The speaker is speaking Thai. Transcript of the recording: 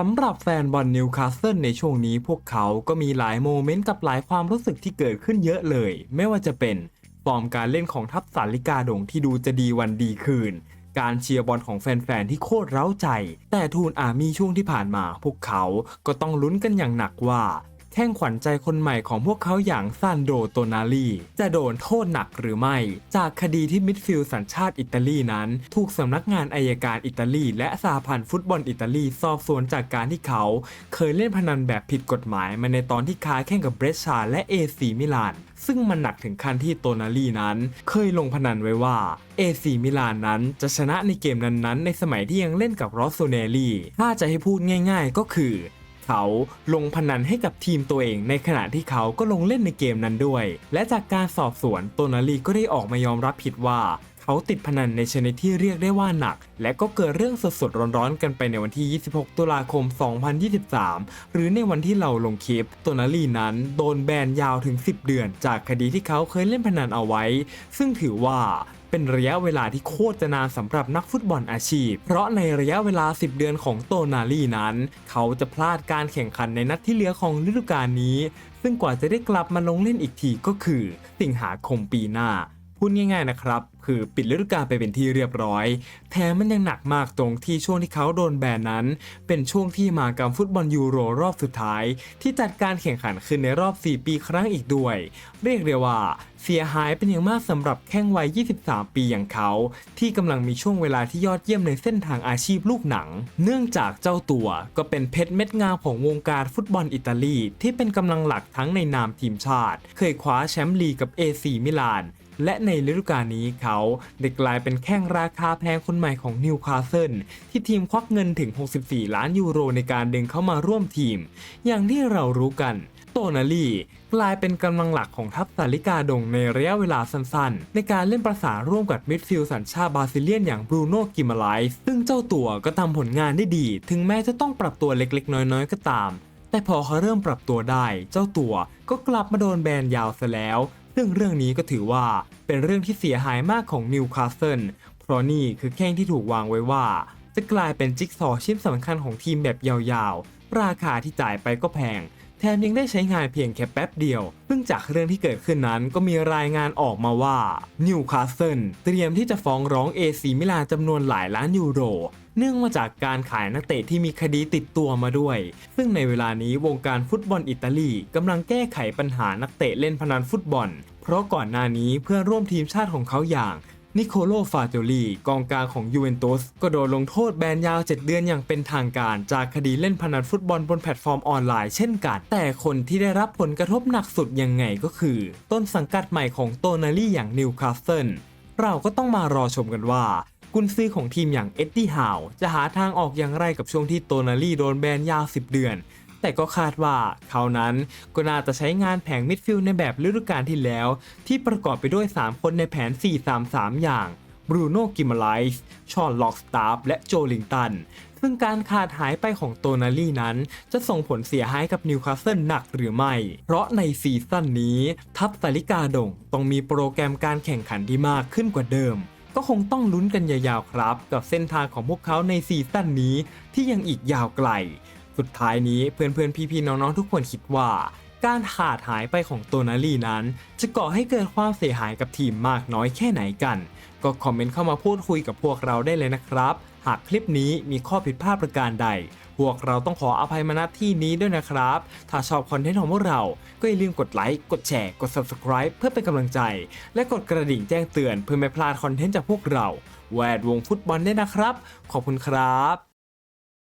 สำหรับแฟนบอลนิวคาสเซิลในช่วงนี้พวกเขาก็มีหลายโมเมนต์กับหลายความรู้สึกที่เกิดขึ้นเยอะเลย ไม่ว่าจะเป็นฟอร์มการเล่นของทัพสาริกาดงที่ดูจะดีวันดีคืน การเชียร์บอลของแฟนๆที่โคตรเร้าใจ แต่ทูนอามีช่วงที่ผ่านมาพวกเขาก็ต้องลุ้นกันอย่างหนักว่า แข้งขวัญใจคนใหม่ของพวกเขาอย่างซานโดโตนาลีจะโดนโทษหนักหรือไม่ จากคดีที่มิดฟิลด์สัญชาติอิตาลีนั้น ถูกสำนักงานอายการอิตาลี และสหพันธ์ฟุตบอลอิตาลีสอบสวนจากการที่เขา เคยเล่นพนันแบบผิดกฎหมายมาในตอนที่ค้าแข่งกับเบรชาและเอซีมิลานซึ่งมันหนักถึงขั้นที่โตนาลีนั้น เคยลงพนันไว้ว่าเอซีมิลานนั้นจะชนะในเกมนั้นๆ ในสมัยที่ยังเล่นกับรอสโซเนลีถ้าจะให้พูดง่าย ๆ ก็คือ เขาลงพนันให้กับทีมตัวเอง ในขณะที่เขาก็ลงเล่นในเกมนั้นด้วย และจากการสอบสวนโตนาลีก็ได้ออกมายอมรับผิดว่าเขาติดพนันในชนิดที่เรียกได้ว่าหนัก และก็เกิดเรื่องสดๆร้อนๆกันไปในวันที่ 26 ตุลาคม 2023 หรือในวันที่เราลงคลิปโตนาลีนั้นโดนแบนยาวถึง 10 เดือน จากคดีที่เขาเคยเล่นพนันเอาไว้ ซึ่งถือว่า เป็นระยะเวลาที่โคตรจะนานสำหรับนักฟุตบอลอาชีพ เพราะในระยะเวลา 10 เดือนของโตนาลีนั้น เขาจะพลาดการแข่งขันในนัดที่เหลือของฤดูกาลนี้ ซึ่งกว่าจะได้กลับมาลงเล่นอีกทีก็คือ สิงหาคมปีหน้า พูดง่ายๆนะครับ คือปิดฤดูกาลไปเป็นที่เรียบร้อย แถมมันยังหนักมากตรงที่ช่วงที่เขาโดนแบนนั้น เป็นช่วงที่มากับฟุตบอลยูโรรอบสุดท้าย ที่จัดการแข่งขันขึ้นในรอบ 4 ปีครั้งอีกด้วย เรียกได้ว่าเสียหายเป็นอย่างมากสำหรับแข้งวัย 23 ปีอย่างเขา ที่กำลังมีช่วงเวลาที่ยอดเยี่ยมในเส้นทางอาชีพลูกหนัง เนื่องจากเจ้าตัวก็เป็นเพชรเม็ดงามของวงการฟุตบอลอิตาลี ที่เป็นกำลังหลักทั้งในนามทีมชาติ เคยคว้าแชมป์ลีกกับ AC มิลาน และในฤดูกาลนี้เขาได้กลายเป็นแข้งราคาแพงคนใหม่ของนิวคาสเซิลที่ทีมควักเงินถึง 64 ล้านยูโรในการดึงเข้ามาร่วมทีม อย่างที่เรารู้กันโตนาลีกลายเป็นกำลังหลักของทัพสาริกาดงในระยะเวลาสั้นๆ ในการเล่นประสานร่วมกับมิดฟิลด์สัญชาติบราซิเลียนอย่างบรูโน่กิมาไลส์ซึ่งเจ้าตัวก็ทำผลงานได้ดี ถึงแม้จะต้องปรับตัวเล็กๆ น้อยๆ ก็ตาม แต่พอเขาเริ่มปรับตัวได้ เจ้าตัวก็กลับมาโดนแบนยาวซะแล้ว ซึ่งเรื่องนี้ก็ถือว่าเป็นเรื่องที่เสียหายมากของนิวคาสเซิลเพราะนี่คือแข้งที่ถูกวางไว้ว่า จะกลายเป็นจิ๊กซอว์ชิ้นสำคัญของทีมแบบยาวๆ ราคาที่จ่ายไปก็แพง แถมยังได้ใช้งานเพียงแค่แป๊บเดียว ซึ่งจากเรื่องที่เกิดขึ้นนั้นก็มีรายงานออกมาว่านิวคาสเซิลเตรียมที่จะฟ้องร้องเอซีมิลานจำนวนหลายล้านยูโร เนื่องมาจากการขายนักเตะที่มีคดีติดตัวมาด้วย ซึ่งในเวลานี้วงการฟุตบอลอิตาลีกำลังแก้ไขปัญหานักเตะเล่นพนันฟุตบอล เพราะก่อนหน้านี้เพื่อนร่วมทีมชาติของเขาอย่างนิโคโลฟาโจลีกองกลางของยูเวนตุสก็โดนลงโทษแบนยาว 7 เดือนอย่างเป็นทางการ จากคดีเล่นพนันฟุตบอลบนแพลตฟอร์มออนไลน์เช่นกัน แต่คนที่ได้รับผลกระทบหนักสุดยังไงก็คือ ต้นสังกัดใหม่ของโตนาลีอย่างนิวคาสเซิลเราก็ต้องมารอชมกันว่า กุนซือของทีมอย่างเอ็ดดี้ฮาวจะหาทางออกอย่างไรกับช่วงที่โตนาลีโดนแบนยาว 10 เดือน แต่ก็คาดว่าเขานั้นก็น่าจะใช้งานแผงมิดฟิลด์ในแบบฤดูกาลที่แล้ว ที่ประกอบไปด้วย 3 คนในแผน 4-3-3 อย่างบรูโน่กิมไลส์ชอนล็อกสตาร์และโจลิงตัน ซึ่งการขาดหายไปของโตนาลี่นั้น จะส่งผลเสียหายกับนิวคาสเซิลหนักหรือไม่ เพราะในซีซั่นนี้ ทัพสาริกาดงต้องมีโปรแกรมการแข่งขันที่มากขึ้นกว่าเดิม ก็คงต้องลุ้นกันยาวๆครับ กับเส้นทางของพวกเขาในซีซั่นนี้ที่ยังอีกยาวไกล สุดท้ายนี้เพื่อนๆพี่ๆน้องๆทุกคนคิดว่า การขาดหายไปของโตนาลีนั้น จะก่อให้เกิดความเสียหายกับทีมมากน้อยแค่ไหนกัน ก็คอมเมนต์เข้ามาพูดคุยกับพวกเราได้เลยนะครับ หากคลิปนี้มีข้อผิดพลาดประการใด พวกเราต้องขออภัยมาณที่นี้ด้วยนะครับ ถ้าชอบคอนเทนต์ของพวกเรา ก็อย่าลืมกดไลค์ กดแชร์ กด subscribe เพื่อเป็นกำลังใจ และกดกระดิ่งแจ้งเตือนเพื่อไม่พลาดคอนเทนต์จากพวกเรา แวดวงฟุตบอลได้นะครับ ขอบคุณครับ